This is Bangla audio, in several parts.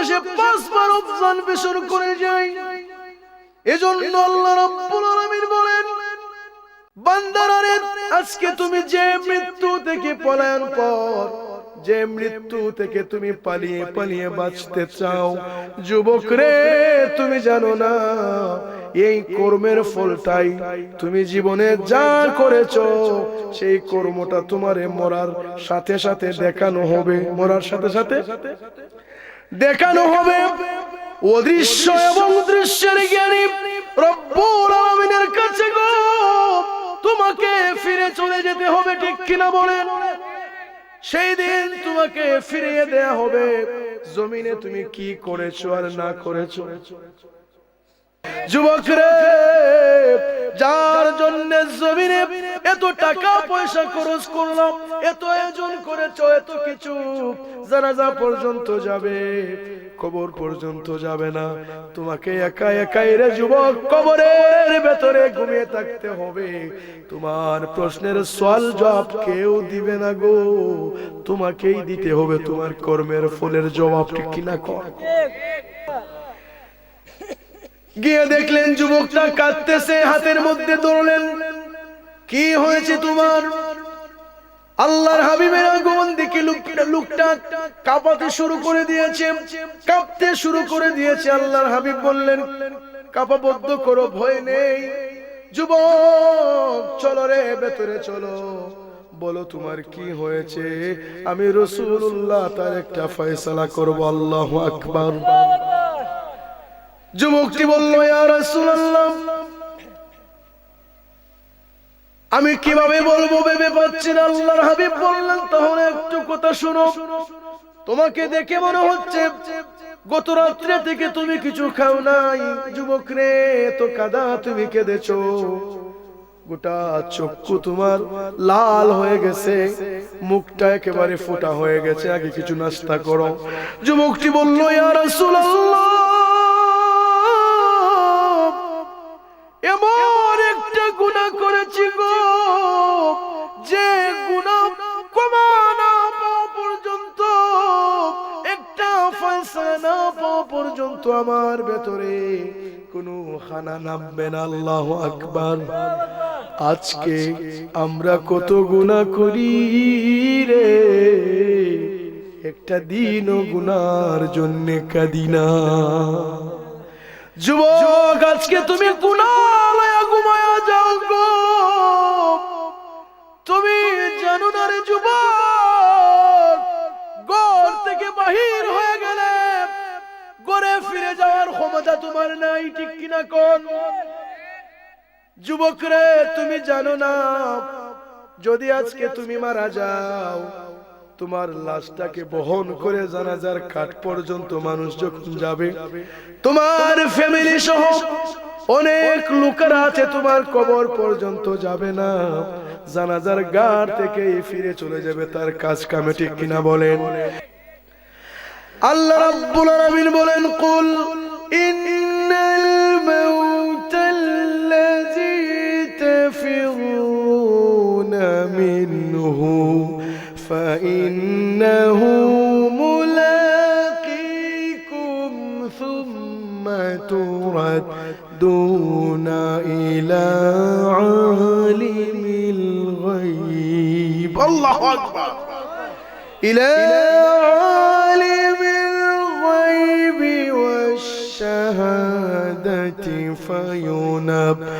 দেশে পাঁচবার অবস্থান পেশন করে যায়। এজন্য আল্লাহ রাব্বুল আলামিন বলেন বান্দারারে আজকে তুমি যে মৃত্যু থেকে পলায়ন পর যে মৃত্যু থেকে তুমি পালিয়ে পালিয়ে বাঁচতে চাও, যুবক রে, তুমি জানো না, এই কর্মের ফলটাই তুমি জীবনে যা করেছ, সেই কর্মটা তোমারে মরার সাথে সাথে দেখানো হবে। মরার সাথে সাথে? দেখানো হবে অদৃশ্য এবং দৃশ্যের জ্ঞানী রব্বুল কাছে গো। তোমাকে ফিরে চলে যেতে হবে, ঠিক কিনা বলেন সেই দিন তোমাকে ফিরিয়ে দেয়া হবে। জমিনে তুমি কি করেছ আর না করেছ? যুবক রে যার জন্য জমিনে এত টাকা পয়সা খরচ করলাম, এত আয়োজন করেছ, এত কিছু পর্যন্ত যাবে, কবর পর্যন্ত যাবে না। তোমাকে একা একাই রে যুবক, কবরের ভেতরে ঘুমিয়ে থাকতে হবে। তোমার প্রশ্নের সওয়াল জবাব কেউ দিবে না গো। তোমাকেই দিতে হবে তোমার কর্মের ফলের জবাবটি কিনা কর। গিয়ে দেখলেন যুবকটা কাঁদতেছে, হাতের মধ্যে ধরলেন কি হয়েছে তোমার? আল্লাহর হাবিবের আগমন দেখে লোকটা লোকটা কাঁপাতে শুরু করে দিয়েছে, কাঁপতে শুরু করে দিয়েছে। আল্লাহর হাবিব বললেন কাঁপাবদ্ধ করো, ভয় নেই। যুবক, চলো রে, ভেতরে চলো। বলো তোমার কি হয়েছে? আমি রসুল্লাহ তার একটা ফয়সালা করব, আল্লাহ আকবার। যুবকটি বলল আমি কীভাবে বলব ভেবে পাচ্ছি না। আল্লাহর হাবিব বললেন, তাহলে একটু কথা শোনো। তোমাকে দেখে মনে হচ্ছে গত রাত্রে থেকে তুমি কিছু খাও নাই। যুবক রে তো কাদা তুমি কেঁদেছো। গোটা চক্ষু তোমার লাল হয়ে গেছে। মুখটা একেবারে ফোটা হয়ে গেছে। আগে কিছু নাস্তা করো। যুবকটি বলল, ইয়া রাসূলুল্লাহ পর্যন্ত আমার ভেতরে কোনো খানা নামবে না, আল্লাহ আকবার। আজকে আমরা কত গুনাহ করি রে। একটা দিনও গুনার জন্য কাদিনা যুবক, আজকে তুমি গুনালয়া ঘুমায়া যাও গো। তুমি জানো না রে যুবক তোমার নাই, ঠিক কিনা কোন? যুবক রে তুমি জানো না, যদি আজকে তুমি মারা যাও, তোমার লাশটাকে বহন করে জানাজার কাঠ পর্যন্ত মানুষ যখন যাবে, তোমার ফ্যামিলি সহ অনেক লোকেরা আছে, তোমার কবর পর্যন্ত যাবে না। জানাজার গাড় থেকে ফিরে চলে যাবে, তার কাজ কামে ঠিক কিনা বলেন। আল্লাহ রাব্বুল আলামিন বলেন, কুল إن الموت الذي منه فإنه ملاقيكم ثم تردون إلى عالم الغيب. الله أكبر. إلى الشهادة فينبئكم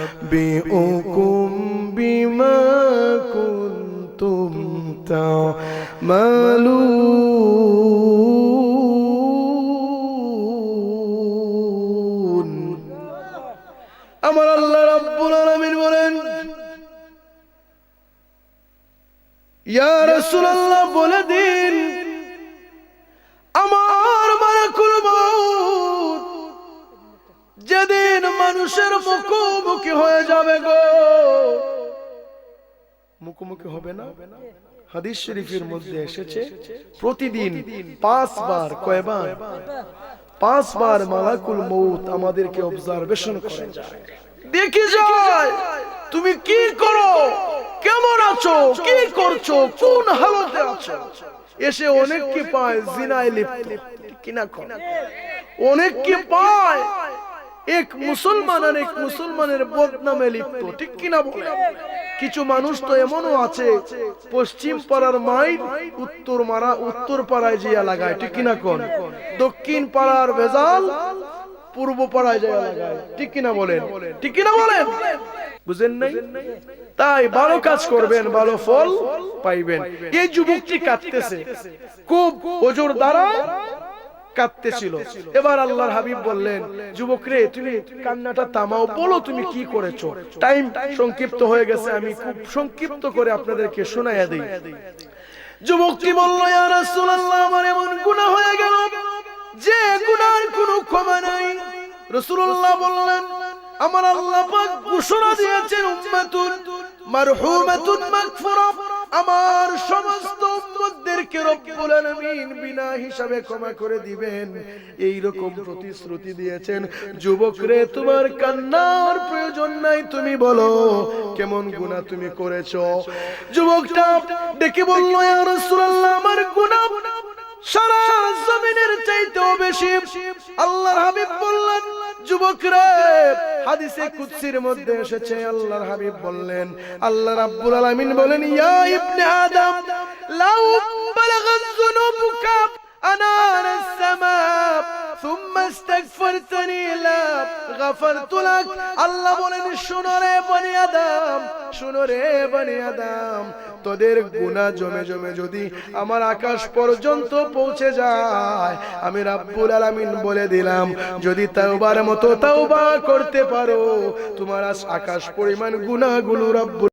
بما كنتم تعملون. أمر الله ربنا من ولن يا رسول الله মুখোমুখি হবে না? হাদিস শরীফের মধ্যে এসেছে প্রতিদিন পাঁচবার কয়বার পাঁচবার মালাকুল মৌত আমাদেরকে অবজারভেশন করে যায় দেখে যায় তুমি কি করো? কেমন আছো? কি করছ? কোন হালতে আছো? এসে অনেককে পায়? জিনায় লিপ্ত কিনা কন অনেক কি পায়? এক মুসলমান আর এক মুসলমানের বদনামে লিপ্ত। ঠিক কিনা কিছু মানুষ তো এমনও আছে, পশ্চিম পাড়ার মাইল উত্তর মারা, উত্তর পাড়ায় জিয়া লাগায়। ঠিক কিনা কোন? দক্ষিণ পাড়ার ভেজাল, পূর্ব পাড়ায় জিয়া লাগায়। ঠিক কিনা বলেন? ঠিক কিনা বলেন? বুঝেন নাই? তাই ভালো কাজ করবেন, ভালো ফল পাইবেন। এই যুবকটি কাটতেছে খুব ওজোর দ্বারা কাঁদতেছিল। এবার আল্লাহর হাবিব বললেন, যুবক রে, তুমি কান্নাটা থামাও, বলো তুমি কি করেছ? টাইম সংক্ষিপ্ত হয়ে গেছে, আমি খুব সংক্ষিপ্ত করে আপনাদেরকে শোনাইয়া দিই। যুবকটি বলল, ইয়া রাসূলুল্লাহ, আমার এমন গুনাহ হয়ে গেল যে গুনার কোনো ক্ষমা নাই। রাসূলুল্লাহ বললেন, আমার আল্লাহ পাক ঘোষণা দিয়েছেন, উম্মাতুন মারহুমাতুন মাগফুরা আমার সমস্ত উম্মতদেরকে রব্বুল আলামিন বিনা হিসাবে ক্ষমা করে দিবেন। এই রকম প্রতিশ্রুতি দিয়েছেন তোমার কান্নার প্রয়োজন নাই, তুমি বলো, কেমন গুনাহ তুমি করেছ? যুবকটা ডেকে বলল, ইয়া রাসূলুল্লাহ, আমার গুনাহ সারা জমিনের চাইতেও বেশি। আল্লাহর হাবিব বললেন যুবক রে হাদিসে কুদসির মধ্যে এসেছে, আল্লাহর হাবিব বললেন, আল্লাহ রাব্বুল আলামিন বলেন, ইয়া ইবনে আদম, লাউ বালাগাত যুনুবুকা, আনা তোদের গুনাহ জমে জমে যদি আমার আকাশ পর্যন্ত পৌঁছে যায়, আমি রাব্বুল আলামিন বলে দিলাম, যদি তাওবার মতো তাওবা করতে পারো, তোমার আকাশ পরিমাণ গুনাহগুলো রব্বুল